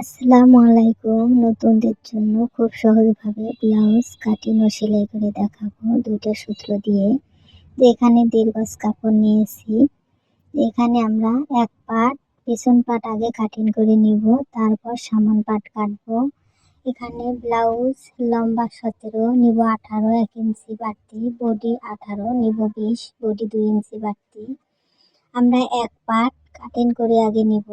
আসসালামু আলাইকুম। নতুনদের জন্য খুব সহজভাবে ব্লাউজ কাটিং ও সেলাই করে দেখাবো দুইটা সূত্র দিয়ে। এখানে দেড় কাপড় নিয়েছি। এখানে আমরা এক পাট, পেছন পাট আগে কাটিং করে নিব, তারপর সামন পাট কাটবো। এখানে ব্লাউজ লম্বা সতেরো, নিব আঠারো, এক ইঞ্চি বাড়তি, বডি আঠারো, নিব বিশ, বডি দুই ইঞ্চি বাড়তি। আমরা এক পাট কাটিং করে আগে নিব,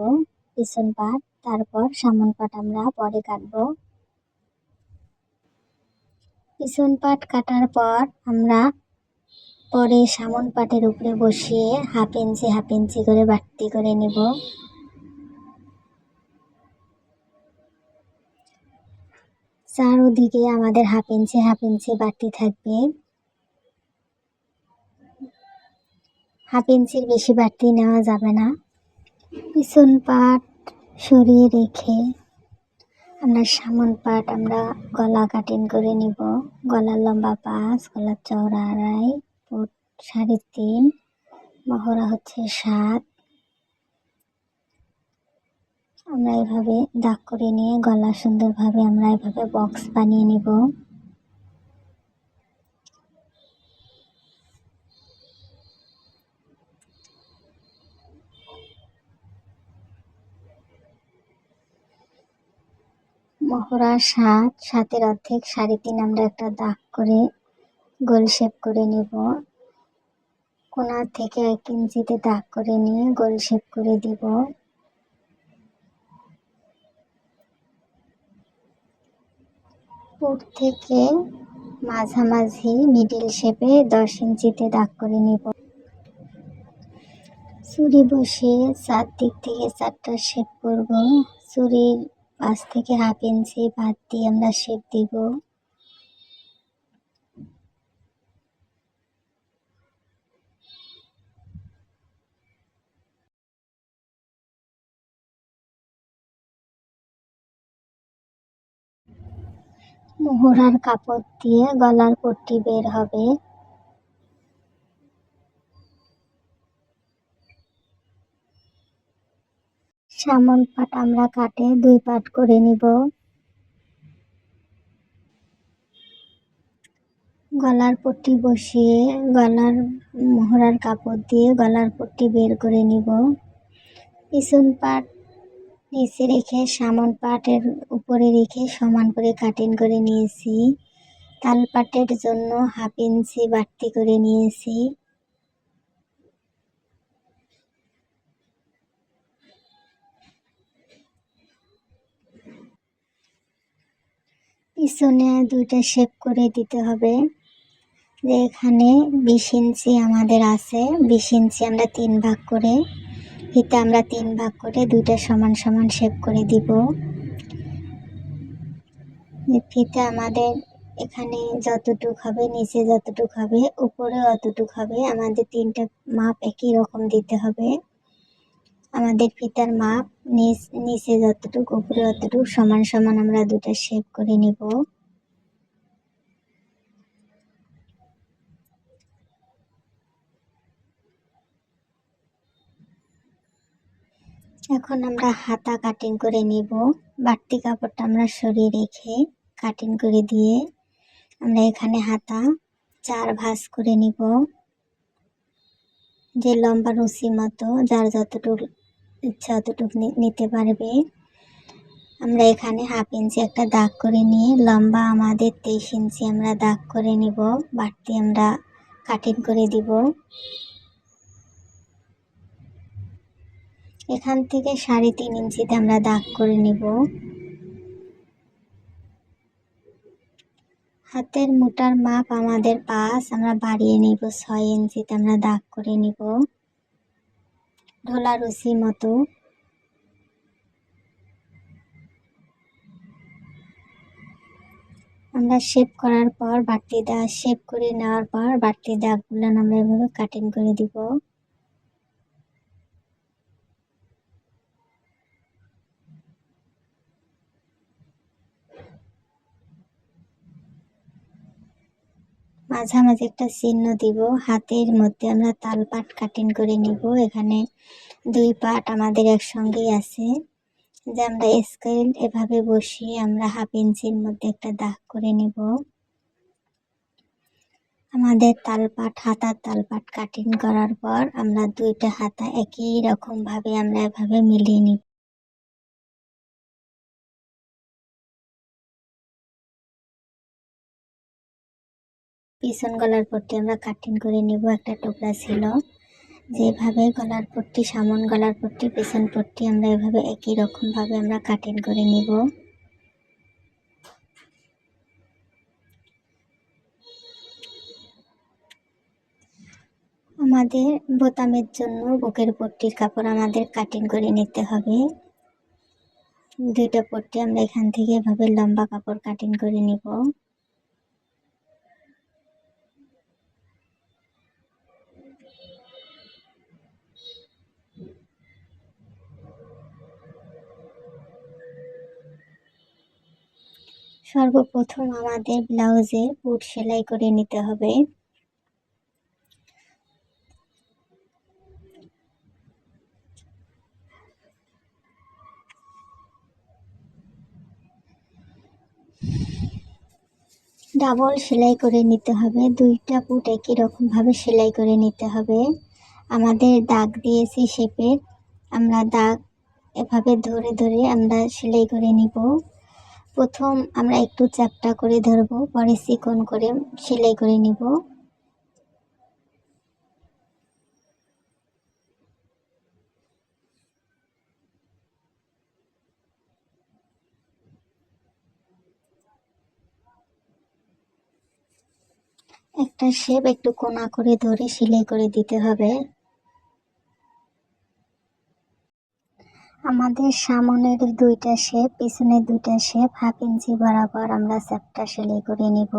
পিছন পাট। তারপর সামন পাট আমরা পরে কাটব। পিছন পাট কাটার পর আমরা পরে সামন পাটের উপরে বসিয়ে হাফ ইঞ্চি হাফ ইঞ্চি করে বাড়তি করে নিব। চারোদিকে আমাদের হাফ ইঞ্চি হাফ ইঞ্চি বাড়তি থাকবে। হাফ ইঞ্চির বেশি বাড়তি নেওয়া যাবে না। পিছন পাট সরিয়ে রেখে আমরা সামন পাট আমরা গলা কাটিং করে নিব। গলার লম্বা পাঁচ, গলার চওড়া আড়াই ফুট সাড়ে তিন, মহড়া হচ্ছে সাত। আমরা এভাবে দাগ করে নিয়ে গলা সুন্দরভাবে আমরা এভাবে বক্স বানিয়ে নিব। মহড়া সাত, সাতের অর্ধেক সাড়ে তিন আমরা একটা দাগ করে গোল শেপ করে নিব। কোনা থেকে এক ইঞ্চিতে দাগ করে নিয়ে গোল শেপ করে দিব। পুর থেকে মাঝামাঝি মিডিল শেপে দশ ইঞ্চিতে দাগ করে নিব। চুরি বসে চার দিক থেকে চারটা শেপ করব। চুরির পাঁচ থেকে হাফ ইঞ্চি বাদ দিয়ে আমরা শেপ দিব। মোহরার কাপড় দিয়ে গলার পট্টি বের হবে। সামন পাট আমরা কাটে, দুই পাট করে নিব। গলার পট্টি বসিয়ে গলার মোহরার কাপড় দিয়ে গলার পট্টি বের করে নিব। পিছন পাট নিচে রেখে সামন পাটের উপরে রেখে সমান করে কাটিং করে নিয়েছি। তাল পাটের জন্য হাফ ইঞ্চি বাড়তি করে নিয়েছি। পিছনে দুইটা শেপ করে দিতে হবে। যে এখানে বিশ ইঞ্চি আমাদের আছে, বিশ ইঞ্চি আমরা তিন ভাগ করে ফিতে আমরা তিন ভাগ করে দুইটা সমান সমান শেপ করে দিব। ফিতে আমাদের এখানে যতটুক হবে, নিচে যতটুক হবে, উপরে অতটুক হবে, আমাদের তিনটা মাপ একই রকম দিতে হবে। আমাদের ফিতার মাপ নিচ, নিচে যতটুকু, উপরে অতটুকু সমান সমান আমরা দুটা শেপ করে নিব। এখন আমরা হাতা কাটিং করে নিব। বাড়তি কাপড়টা আমরা সরিয়ে রেখে কাটিং করে দিয়ে আমরা এখানে হাতা চার ভাঁজ করে নিব। যে লম্বা রুচি মতো, যার যতটুকু ইচ্ছা অতটুকু নিতে পারবে। আমরা এখানে হাফ ইঞ্চি একটা দাগ করে নিয়ে, লম্বা আমাদের তেইশ ইঞ্চি আমরা দাগ করে নিব, বাড়তি আমরা কাটিং করে দিব। এখান থেকে সাড়ে তিন ইঞ্চিতে আমরা দাগ করে নিব। হাতের মোটার মাপ আমাদের পাঁচ, আমরা বাড়িয়ে নিব ছয় ইঞ্চিতে আমরা দাগ করে নিব। ঢোলা রুচি মতো। আমরা শেপ করার পর বাড়তি দাগ শেপ করে নেওয়ার পর বাড়তি দাগগুলো আমরা এভাবে কাটিং করে দিব। মাঝামাঝি একটা চিহ্ন দিব। হাতের মধ্যে আমরা তাল পাট কাটিং করে নিব। এখানে দুই পাট আমাদের একসঙ্গেই আছে। যে আমরা স্কেল এভাবে বসিয়ে আমরা হাফ ইঞ্চির মধ্যে একটা দাগ করে নিব। আমাদের তালপাট হাতার তালপাট কাটিং করার পর আমরা দুইটা হাতা একই রকম ভাবে আমরা এভাবে মিলিয়ে নিব। পিছন গলার পট্টি আমরা কাটিং করে নিব, একটা টুকরা ছিল। যেভাবে গলার পট্টি, সামন গলার পট্টি, পিছন পট্টি আমরা এভাবে একই রকম ভাবে আমরা কাটিং করে নিব। আমাদের বোতামের জন্য বুকের পট্টির কাপড় আমাদের কাটিং করে নিতে হবে। দুইটা পট্টি আমরা এখান থেকে এভাবে লম্বা কাপড় কাটিং করে নিব। সর্বপ্রথম আমাদের ব্লাউজে বুট সেলাই করে নিতে হবে। ডাবল সেলাই করে নিতে হবে, দুইটা পুট একই রকম ভাবে সেলাই করে নিতে হবে। আমাদের দাগ দিয়েছি শেপের, আমরা দাগ এভাবে ধরে ধরে আমরা সেলাই করে নিব। প্রথম আমরা একটু চ্যাপটা করে ধরব, পরে চিকন করে সেলাই করে নিব। একটা শেপ একটু কোনা করে ধরে সেলাই করে দিতে হবে। আমাদের সামনের দুইটা শেপ পিছনের দুইটা শেপ হাফ ইঞ্চি বরাবর আমরা চ্যাপটা সেলাই করে নিব।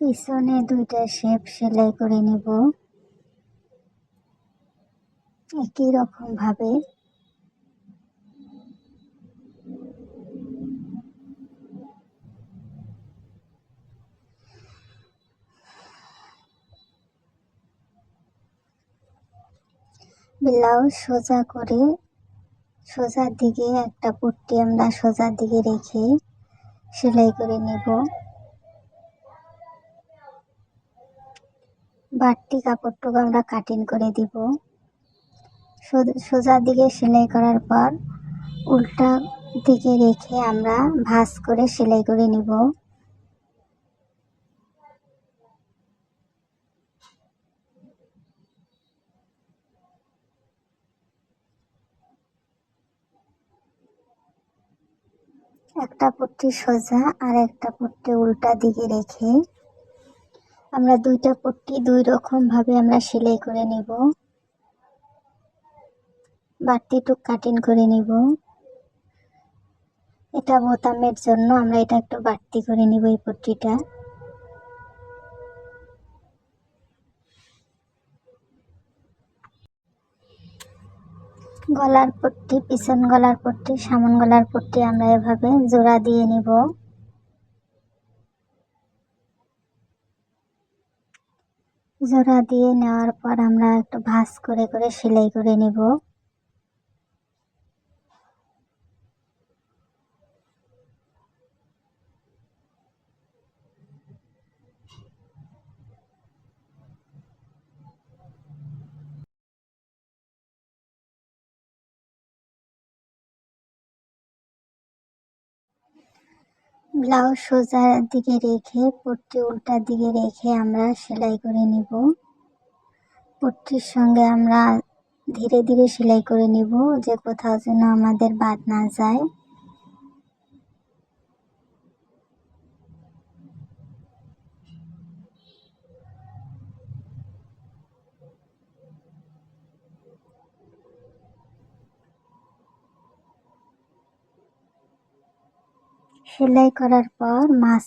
পিছনে দুইটা শেপ সেলাই করে নিব। একই রকম ব্লাউজ সোজা করে সোজার দিকে একটা পট্টি আমরা সোজার দিকে রেখে সেলাই করে নেব। বাড়তি কাপড়টুকু আমরা কাটিং করে দিব। সোজার দিকে সেলাই করার পর উল্টা দিকে রেখে আমরা ভাঁজ করে সেলাই করে নিব। একটা পট্টি সোজা আর একটা পট্টি উল্টা দিকে রেখে আমরা দুইটা পট্টি দুই রকম ভাবে আমরা সেলাই করে নেব। বাড়তিটুক কাটিং করে নেব। এটা বোতামের জন্য আমরা এটা একটু বাড়তি করে নিব এই পট্টিটা। গলার পট্টি, পিছন গলার পট্টি, সামন গলার পট্টি আমরা এভাবে জোড়া দিয়ে নিব। জোড়া দিয়ে নেওয়ার পর আমরা একটু ভাঁজ করে করে সেলাই করে নিব। ব্লাউজ সোজার দিকে রেখে, পট্টি উল্টার দিকে রেখে আমরা সেলাই করে নিব। পট্টির সঙ্গে আমরা ধীরে ধীরে সেলাই করে নিব, যে কোথাও যেন আমাদের বাদ না যায়। সেলাই করার পর মাছ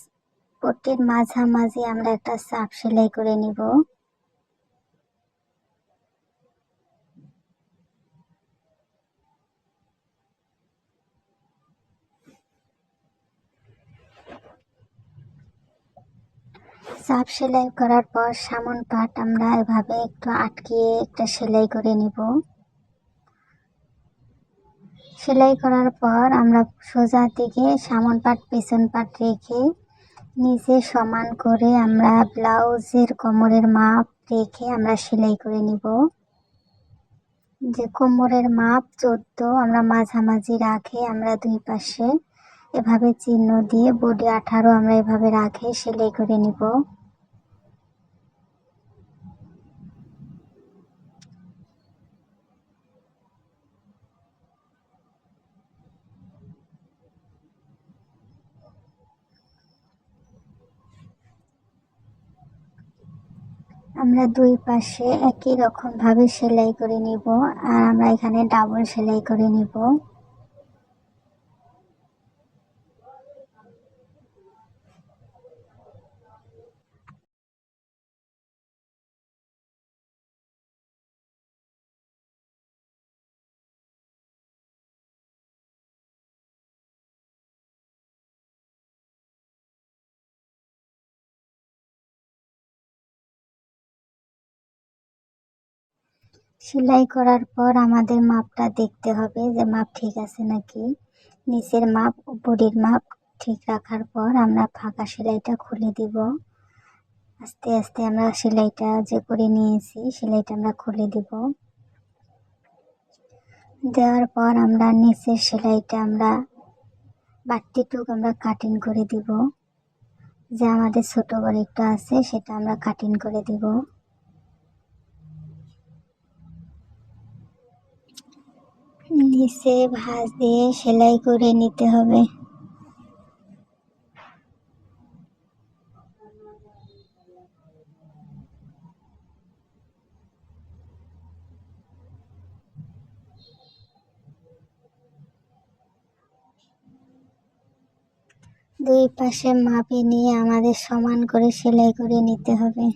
পট্টির মাঝামাঝি আমরা একটা চাপ সেলাই করে নিব। চাপ সেলাই করার পর সামন পাট আমরা এভাবে একটু আটকিয়ে একটা সেলাই করে নিব। সেলাই করার পর আমরা সোজা দিকে সামন পাট, পেছন পাট রেখে নিচে সমান করে আমরা ব্লাউজের কোমরের মাপ রেখে আমরা সেলাই করে নিব। যে কোমরের মাপ চোদ্দ, আমরা মাঝামাঝি রাখে আমরা দুই পাশে। এভাবে চিহ্ন দিয়ে বডি আঠারো আমরা এভাবে রাখে, সেলাই করে নিব। আমরা দুই পাশে একই রকম ভাবে সেলাই করে নিব, আর আমরা এখানে ডাবল সেলাই করে নিব। সেলাই করার পর আমাদের মাপটা দেখতে হবে যে মাপ ঠিক আছে নাকি। নিচের মাপ বডির মাপ ঠিক রাখার পর আমরা ফাঁকা সেলাইটা খুলে দিব। আস্তে আস্তে আমরা সেলাইটা যে করে নিয়েছি, সেলাইটা আমরা খুলে দিব। দেওয়ার পর আমরা নিচের সেলাইটা আমরা বাড়তিটুক আমরা কাটিং করে দিব। যে আমাদের ছোটো বড় একটু আছে, সেটা আমরা কাটিং করে দিব। নিচে ভাঁজ দিয়ে সেলাই করে নিতে হবে। দুই পাশে মাপে নিয়ে আমাদের সমান করে সেলাই করে নিতে হবে।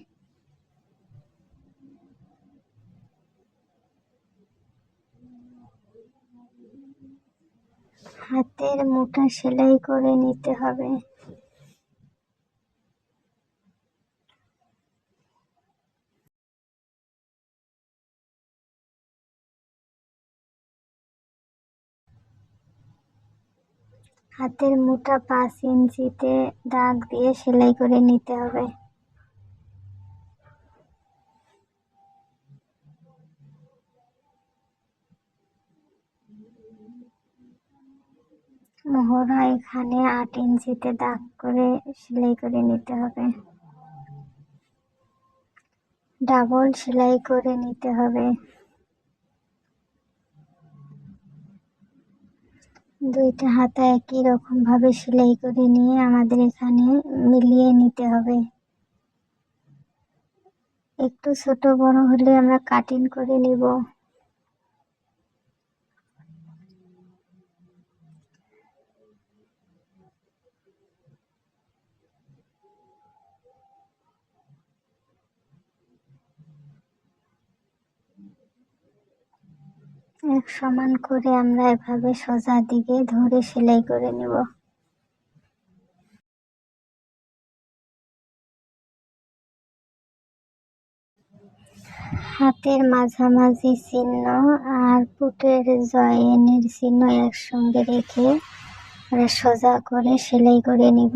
হাতের মোটা সেলাই করে নিতে হবে। হাতের মোটা পাঁচ ইঞ্চিতে দাগ দিয়ে সেলাই করে নিতে হবে। মোহরা এখানে আট ইঞ্চিতে দাগ করে সেলাই করে নিতে হবে। ডাবল সেলাই করে নিতে হবে। দুইটা হাতা একই রকম ভাবে সেলাই করে নিয়ে আমাদের এখানে মিলিয়ে নিতে হবে। একটু ছোট বড় হলে আমরা কাটিং করে নিব। এক সমান করে আমরা এভাবে সোজা দিকে ধরে সেলাই করে নেব। হাতের মাঝামাঝি চিহ্ন আর পুটের জয়েনের চিহ্ন একসঙ্গে রেখে আমরা সোজা করে সেলাই করে নিব।